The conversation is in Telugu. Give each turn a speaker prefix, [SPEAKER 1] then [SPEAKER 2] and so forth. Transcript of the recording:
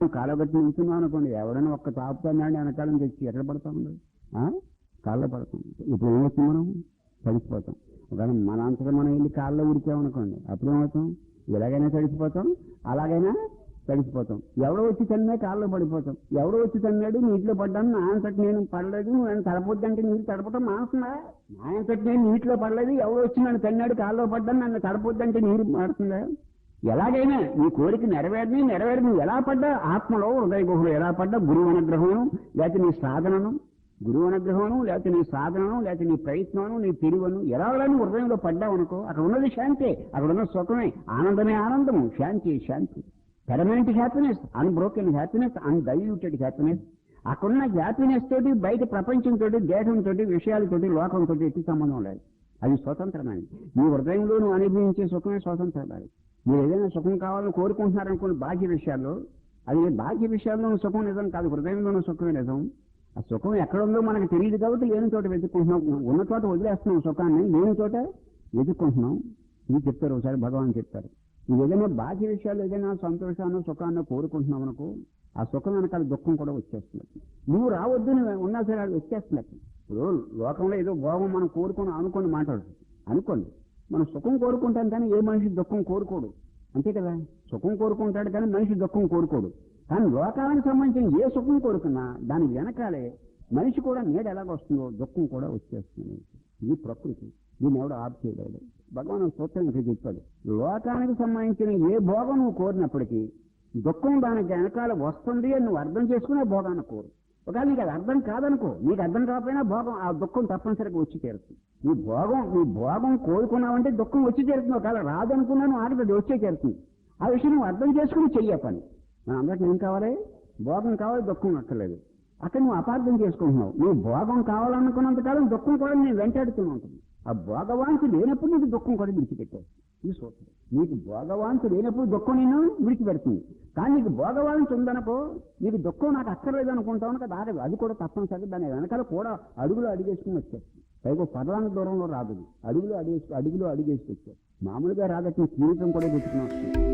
[SPEAKER 1] కాలగట్టి నిల్చున్నాం అనుకోండి ఎవడైనా ఒక్క తాపుతున్నాడు వెనకాలం తెచ్చి ఎక్కడ పడతాం కాళ్ళ పడతాం ఇప్పుడు ఏమవుతుంది మనం? తడిసిపోతాం. ఒకవేళ మన అంతటా మనం వెళ్ళి కాళ్ళలో ఉడిచామనుకోండి అప్పుడు ఏమవుతాం ఇలాగైనా తడిసిపోతాం అలాగైనా తడిసిపోతాం. ఎవడో వచ్చి తన్నే కాళ్ళలో పడిపోతాం. ఎవడో వచ్చి తన్నాడు నీటిలో పడ్డాను నా అంతటి నేను పడలేదు నేను తడపొద్దంటే నీళ్ళు తడపడం మానుతుందా నా అంతటి నేను నీటిలో పడలేదు ఎవడో వచ్చి నన్ను తన్నాడు కాళ్ళలో పడ్డాను నన్ను తడపొద్దంటే నీరు మారుతుందా? ఎలాగైనా నీ కోరిక నెరవేరని నెరవేరి నువ్వు ఎలా పడ్డా ఆత్మలో హృదయ గుహలో ఎలా పడ్డా గురువు అనుగ్రహం లేకపోతే నీ సాధనను? గురువు అనుగ్రహం లేకపోతే నీ సాధనను లేకపోతే నీ ప్రయత్నం నీ తిరువను ఎలా నువ్వు హృదయంలో పడ్డావు అనుకో అక్కడ ఉన్నది శాంతి అక్కడ ఉన్న సుఖమే ఆనందమే ఆనందము శాంతి శాంతి. Permanent happiness unbroken happiness undiluted happiness అక్కడున్న హ్యాపీనెస్ తోటి బయట ప్రపంచంతో దేశంతో విషయాలతోటి లోకంతో ఎట్టి సంబంధం లేదు. అది స్వతంత్రమైనది. నీ హృదయంలో నువ్వు అనుభవించే సుఖమే స్వతంత్రమైనది. మీరు ఏదైనా సుఖం కావాలని కోరుకుంటున్నారనుకోండి బాహ్య విషయాల్లో అది బాహ్య విషయాల్లో సుఖం నిజం కాదు హృదయంలో సుఖమే నిజం. ఆ సుఖం ఎక్కడ ఉందో మనకు తెలియదు కాబట్టి లేని చోట వెతుక్కుంటున్నాం. ఉన్న చోట వదిలేస్తున్నాం సుఖాన్ని లేని చోట వెతుక్కుంటున్నాం. ఇది చెప్తారు ఒకసారి భగవాన్ చెప్తారు. ఇది ఏదైనా బాహ్య విషయాలు ఏదైనా సంతోషాన్ని సుఖాన్ని కోరుకుంటున్నాం అనుకో ఆ సుఖం వెనకాల దుఃఖం కూడా వచ్చేస్తుంది. నువ్వు రావద్దు ఉన్నా సరే అది వచ్చేస్తున్నట్టు ఇప్పుడు లోకంలో ఏదో భోగం మనం కోరుకుని అనుకోండి మాట్లాడు. అనుకోండి. మనం సుఖం కోరుకుంటాం కానీ ఏ మనిషి దుఃఖం కోరుకోడు. అంతే కదా? సుఖం కోరుకుంటాడు కానీ మనిషి దుఃఖం కోరుకోడు. కానీ లోకానికి సంబంధించిన ఏ సుఖం కోరుకున్నా దాని వెనకాలే మనిషి కూడా నీడ ఎలాగొస్తుందో దుఃఖం కూడా వచ్చేస్తుంది. ఇది ప్రకృతి. దీన్ని ఎవడు ఆపు చేయలేడు భగవాన్ ఒక సూత్రం ఇక్కడ చెప్పాడు. లోకానికి సంబంధించిన ఏ భోగం నువ్వు కోరినప్పటికీ దుఃఖం దానికి వెనకాల వస్తుంది అని నువ్వు అర్థం చేసుకునే భోగాన్ని కోరు. ఒకవేళ నీకు అది అర్థం కాదనుకో నీకు అర్థం కాకపోయినా భోగం ఆ దుఃఖం తప్పనిసరిగా వచ్చి చేరుతుంది. నీ భోగం నీ భోగం కోరుకున్నావంటే దుఃఖం వచ్చి చేరుతుంది. ఒకవేళ రాదనుకున్నాను ఆడికి అది వచ్చే చేరుతుంది. ఆ విషయం నువ్వు అర్థం చేసుకుని చెయ్య పని. మన అందరికి ఏం కావాలి? భోగం కావాలి దుఃఖం అక్కర్లేదు అక్కడ నువ్వు అపార్థం చేసుకుంటున్నావు. నువ్వు భోగం కావాలనుకున్నంత కాలం దుఃఖం కూడా నేను వెంటాడుతూనే ఉంటుంది. ఆ భోగవాంతి లేనప్పుడు నీకు దుఃఖం కూడా విడిచిపెట్టావు ఈ సూత్రం. నీకు భోగవాంతి లేనప్పుడు దుఃఖం నిన్ను విడిచిపెడుతుంది. కానీ నీకు భోగవాంతి ఉందనుకో నీకు దుఃఖం నాకు అక్కర్లేదు అనుకుంటావు కదా అది అది కూడా తప్పనిసరిగా దాని వెనకాల కూడా అడుగులు అడిగేసుకుని వచ్చారు పైగా పర్లాంగ దూరంలో రాదు. అడుగులు అడిగేసి అడుగులు అడిగేసి వచ్చారు మామూలుగా రాదట్టు జీవితం కూడా పెట్టుకుని వస్తుంది